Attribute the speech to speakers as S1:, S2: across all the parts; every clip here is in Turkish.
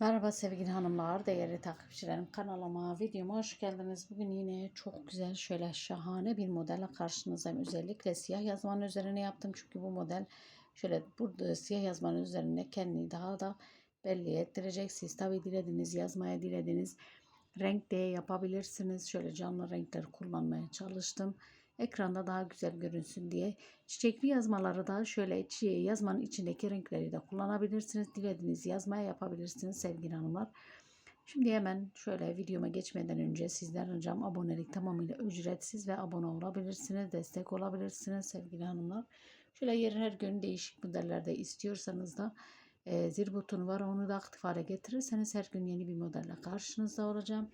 S1: Merhaba sevgili hanımlar, değerli takipçilerim kanalıma, videoma hoş geldiniz. Bugün yine çok güzel, şöyle şahane bir modelle karşınızdayım. Özellikle siyah yazmanın üzerine yaptım. Çünkü bu model şöyle burada siyah yazmanın üzerine kendini daha da belli ettirecek. Siz tabi dilediğiniz, yazmaya dilediğiniz renk de yapabilirsiniz. Şöyle canlı renkler kullanmaya çalıştım. Ekranda daha güzel görünsün diye. Çiçekli yazmaları da şöyle yazmanın içindeki renkleri de kullanabilirsiniz. Dilediğiniz yazmaya yapabilirsiniz sevgili hanımlar. Şimdi hemen şöyle videoma geçmeden önce sizden ricam abonelik tamamıyla ücretsiz ve abone olabilirsiniz. Destek olabilirsiniz sevgili hanımlar. Şöyle yer her gün değişik modellerde istiyorsanız da e, zil butonu var onu da aktif hale getirirseniz her gün yeni bir modelle karşınızda olacağım.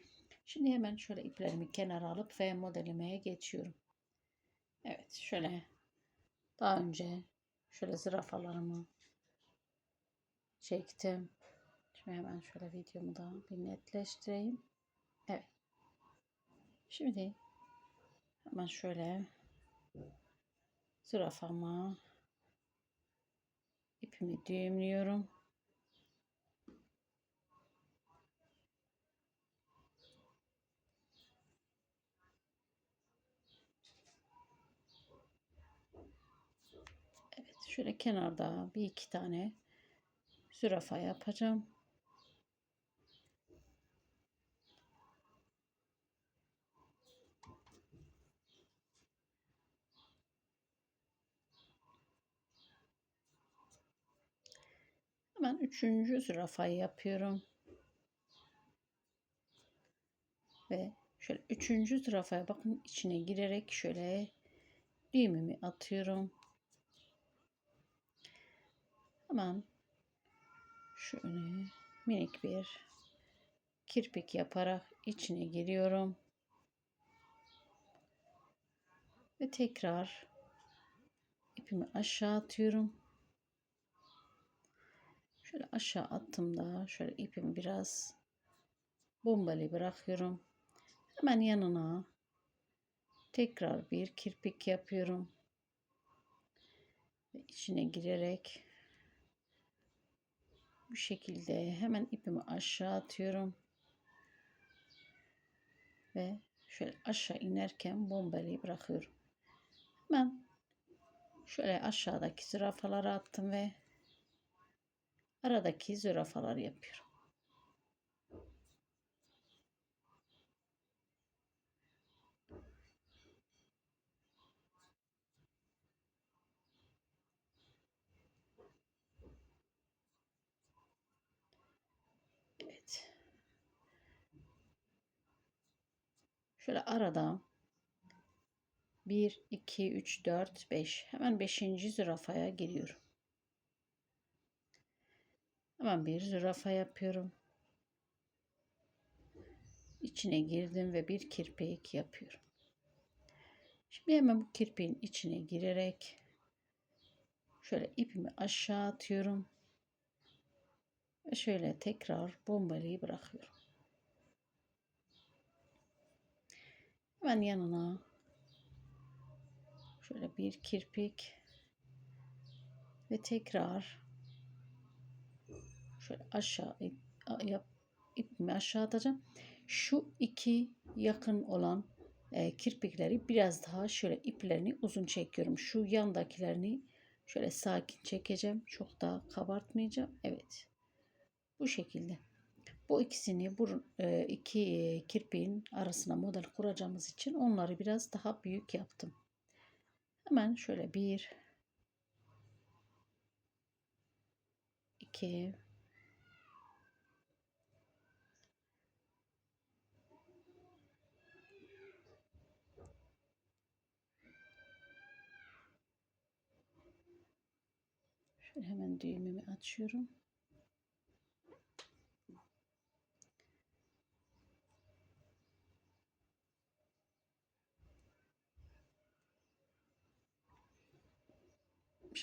S1: Şimdi hemen şöyle iplerimi kenara alıp ve modelemeye geçiyorum. Evet şöyle daha önce şöyle zürafalarımı çektim. Şimdi hemen şöyle videomu da bir netleştireyim. Evet. Şimdi hemen şöyle zürafama ipimi düğümlüyorum. Evet, şöyle kenarda bir iki tane zürafa yapacağım. Hemen üçüncü zürafayı yapıyorum. Ve şöyle üçüncü zürafaya bakın içine girerek şöyle düğümümü atıyorum. Hemen şöyle minik bir kirpik yaparak içine giriyorum. Ve tekrar ipimi aşağı atıyorum. Şöyle aşağı attığımda şöyle ipimi biraz bombali bırakıyorum. Hemen yanına tekrar bir kirpik yapıyorum. Ve içine girerek bu şekilde hemen ipimi aşağı atıyorum. Ve şöyle aşağı inerken bombali bırakıyorum. Hemen şöyle aşağıdaki zürafaları attım ve aradaki zürafaları yapıyorum. Evet. Şöyle arada 1, 2, 3, 4, 5. Hemen 5. zürafaya giriyorum. Hemen bir zürafa yapıyorum. İçine girdim ve bir kirpik yapıyorum. Şimdi hemen bu kirpiğin içine girerek şöyle ipimi aşağı atıyorum. Ve şöyle tekrar bombalıyı bırakıyorum. Hemen yanına şöyle bir kirpik ve tekrar şöyle aşağı yap ipimi aşağı atacağım. Şu iki yakın olan e, kirpikleri biraz daha şöyle iplerini uzun çekiyorum. Şu yandakilerini şöyle sakin çekeceğim. Çok daha kabartmayacağım. Evet. Bu şekilde. Bu ikisini bu e, iki kirpiğin arasına model kuracağımız için onları biraz daha büyük yaptım. Hemen şöyle bir iki Şöyle hemen düğümümü açıyorum.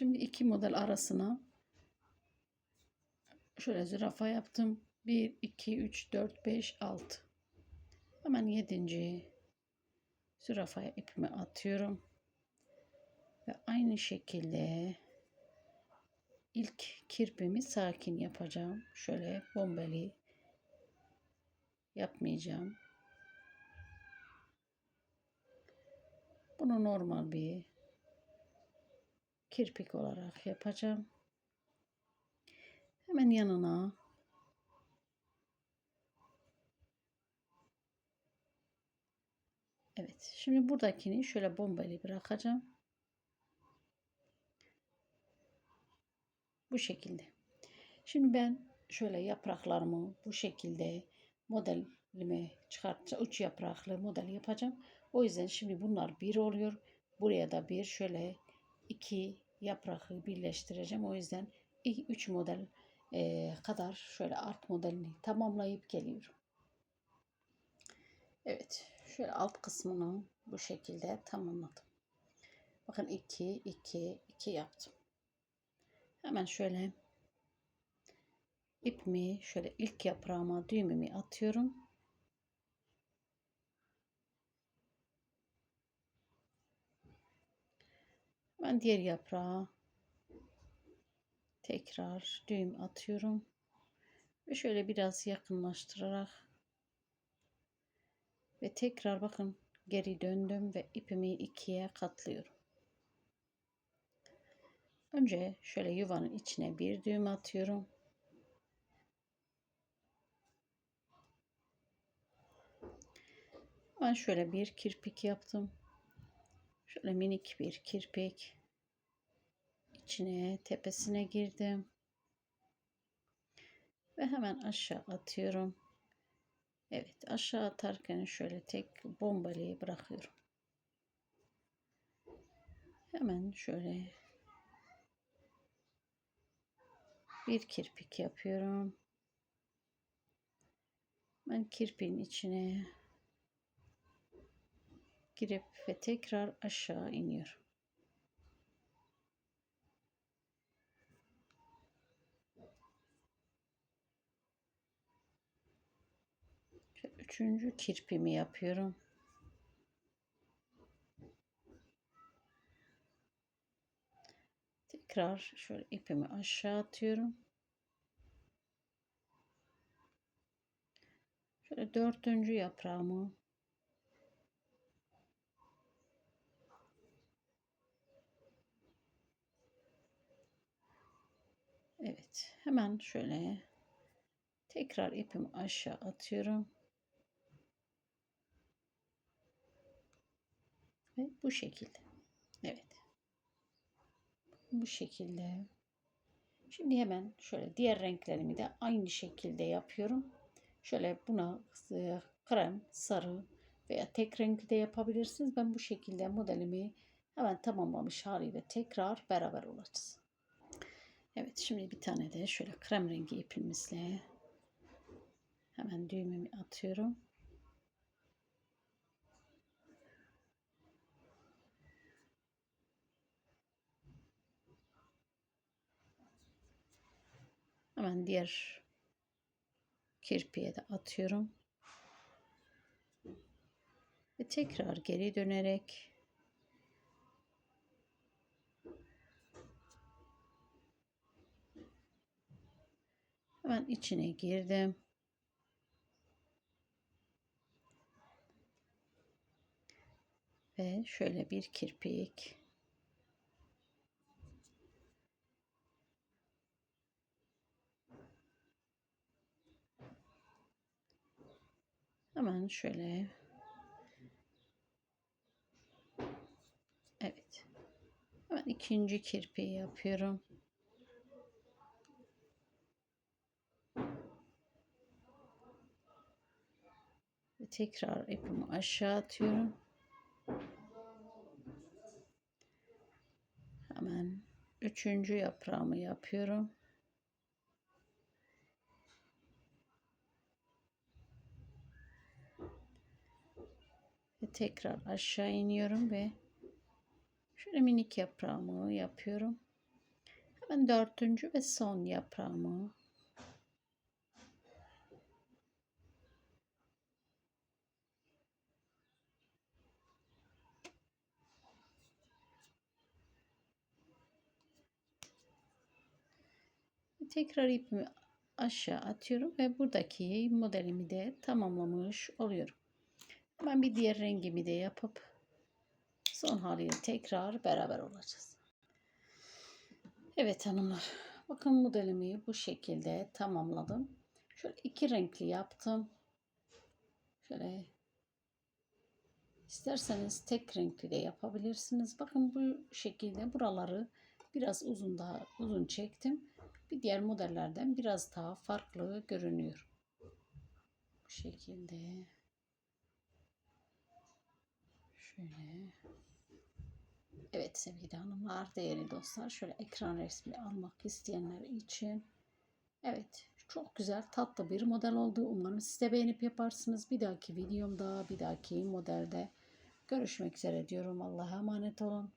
S1: Şimdi iki model arasına şöyle zürafa yaptım. 1, 2, 3, 4, 5, 6. Hemen 7. zürafaya ipimi atıyorum. Ve aynı şekilde ilk kirpimi sakin yapacağım. Şöyle bombeli yapmayacağım. Bunu normal bir kirpik olarak yapacağım. Hemen yanına Evet. Şimdi buradakini şöyle bombeli bırakacağım. Bu şekilde. Şimdi ben şöyle yapraklarımı bu şekilde modelimi çıkartacağım. Uç yapraklı model yapacağım. O yüzden şimdi bunlar bir oluyor. Buraya da bir şöyle iki yaprağı birleştireceğim. O yüzden üç model e, kadar şöyle art modelini tamamlayıp geliyorum. Evet. Şöyle alt kısmını bu şekilde tamamladım. Bakın 2 2 2 yaptım. Hemen şöyle ipimi şöyle ilk yaprağıma düğümümü atıyorum. Ben diğer yaprağa tekrar düğüm atıyorum. Ve şöyle biraz yakınlaştırarak ve tekrar bakın geri döndüm ve ipimi ikiye katlıyorum. Önce şöyle yuvanın içine bir düğüm atıyorum. Ben şöyle bir kirpik yaptım. Şöyle minik bir kirpik. içine tepesine girdim. Ve hemen aşağı atıyorum. Evet aşağı atarken şöyle tek bombalıyı bırakıyorum. Hemen şöyle bir kirpik yapıyorum. Ben kirpiğin içine girip ve tekrar aşağı iniyorum. Üçüncü kirpimi yapıyorum. Tekrar şöyle ipimi aşağı atıyorum. Şöyle dördüncü yaprağımı Evet hemen şöyle tekrar ipimi aşağı atıyorum. Ve bu şekilde. Evet. Bu şekilde. Şimdi hemen şöyle diğer renklerimi de aynı şekilde yapıyorum. Şöyle buna e, krem, sarı veya tek renkli de yapabilirsiniz. Ben bu şekilde modelimi hemen tamamlamış haliyle tekrar beraber olacağız. Şimdi bir tane de şöyle krem rengi ipimizle hemen düğümümü atıyorum. Hemen diğer kirpiye de atıyorum. Ve tekrar geri dönerek hemen içine girdim. Ve şöyle bir kirpik Hemen şöyle. Evet. Hemen ikinci kirpiği yapıyorum. Tekrar ipimi aşağı atıyorum. Hemen üçüncü yaprağımı yapıyorum. tekrar aşağı iniyorum ve şöyle minik yaprağımı yapıyorum. Hemen dördüncü ve son yaprağımı tekrar ipimi aşağı atıyorum ve buradaki modelimi de tamamlamış oluyorum. Hemen bir diğer rengimi de yapıp son haliyle tekrar beraber olacağız. Evet hanımlar. Bakın modelimi bu şekilde tamamladım. Şöyle iki renkli yaptım. Şöyle isterseniz tek renkli de yapabilirsiniz. Bakın bu şekilde buraları biraz uzun daha uzun çektim. Bir diğer modellerden biraz daha farklı görünüyor. Bu şekilde. Şöyle. Evet sevgili hanımlar, değerli dostlar, şöyle ekran resmi almak isteyenler için. Evet, çok güzel, tatlı bir model oldu. Umarım siz de beğenip yaparsınız. Bir dahaki videomda, bir dahaki modelde görüşmek üzere diyorum. Allah'a emanet olun.